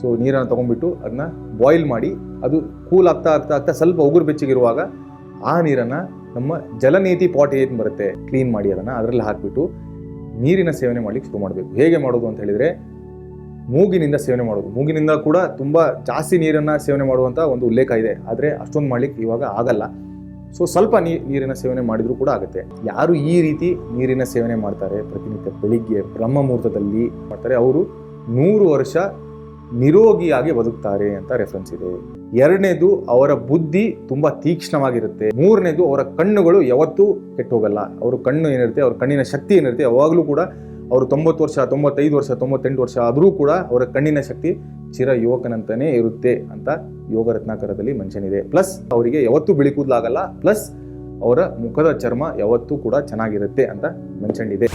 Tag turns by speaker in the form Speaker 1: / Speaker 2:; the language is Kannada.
Speaker 1: ಸೊ ನೀರನ್ನು ತೊಗೊಂಡ್ಬಿಟ್ಟು ಅದನ್ನ ಬಾಯ್ಲ್ ಮಾಡಿ, ಅದು ಕೂಲ್ ಆಗ್ತಾ ಆಗ್ತಾ ಆಗ್ತಾ ಸ್ವಲ್ಪ ಉಗುರು ಬೆಚ್ಚಗಿರುವಾಗ ಆ ನೀರನ್ನು ನಮ್ಮ ಜಲನೀತಿ ಪಾಟ್ ಏನು ಬರುತ್ತೆ ಕ್ಲೀನ್ ಮಾಡಿ ಅದನ್ನು ಅದರಲ್ಲಿ ಹಾಕಿಬಿಟ್ಟು ನೀರಿನ ಸೇವನೆ ಮಾಡ್ಲಿಕ್ಕೆ ಶುರು ಮಾಡಬೇಕು. ಹೇಗೆ ಮಾಡೋದು ಅಂತ ಹೇಳಿದರೆ, ಮೂಗಿನಿಂದ ಸೇವನೆ ಮಾಡೋದು. ಮೂಗಿನಿಂದ ಕೂಡ ತುಂಬ ಜಾಸ್ತಿ ನೀರನ್ನು ಸೇವನೆ ಮಾಡುವಂಥ ಒಂದು ಉಲ್ಲೇಖ ಇದೆ. ಆದರೆ ಅಷ್ಟೊಂದು ಮಾಡ್ಲಿಕ್ಕೆ ಇವಾಗ ಆಗಲ್ಲ. ಸೊ ಸ್ವಲ್ಪ ನೀರಿನ ಸೇವನೆ ಮಾಡಿದರೂ ಕೂಡ ಆಗುತ್ತೆ. ಯಾರು ಈ ರೀತಿ ನೀರಿನ ಸೇವನೆ ಮಾಡ್ತಾರೆ, ಪ್ರತಿನಿತ್ಯ ಬೆಳಿಗ್ಗೆ ಬ್ರಹ್ಮ ಮುಹೂರ್ತದಲ್ಲಿ ಮಾಡ್ತಾರೆ, ಅವರು ನೂರು ವರ್ಷ ನಿರೋಗಿಯಾಗಿ ಬದುಕ್ತಾರೆ ಅಂತ ರೆಫರೆನ್ಸ್ ಇದೆ. ಎರಡನೇದು ಅವರ ಬುದ್ಧಿ ತುಂಬಾ ತೀಕ್ಷ್ಣವಾಗಿರುತ್ತೆ. ಮೂರನೇದು ಅವರ ಕಣ್ಣುಗಳು ಯಾವತ್ತೂ ಕೆಟ್ಟೋಗಲ್ಲ. ಅವ್ರ ಕಣ್ಣು ಏನಿರುತ್ತೆ, ಅವ್ರ ಕಣ್ಣಿನ ಶಕ್ತಿ ಏನಿರುತ್ತೆ, ಯಾವಾಗಲೂ ಕೂಡ ಅವರು ತೊಂಬತ್ತು ವರ್ಷ, ತೊಂಬತ್ತೈದು ವರ್ಷ, ತೊಂಬತ್ತೆಂಟು ವರ್ಷ ಆದರೂ ಕೂಡ ಅವರ ಕಣ್ಣಿನ ಶಕ್ತಿ ಚಿರ ಯುವಕನಂತಾನೆ ಇರುತ್ತೆ ಅಂತ ಯೋಗ ರತ್ನಾಕರದಲ್ಲಿ ಮೆನ್ಷನ್ ಇದೆ. ಪ್ಲಸ್ ಅವರಿಗೆ ಯಾವತ್ತೂ ಬಿಳಿ ಕೂದಲಾಗಲ್ಲ. ಪ್ಲಸ್ ಅವರ ಮುಖದ ಚರ್ಮ ಯಾವತ್ತೂ ಕೂಡ ಚೆನ್ನಾಗಿರುತ್ತೆ ಅಂತ ಮೆನ್ಷನ್ ಇದೆ.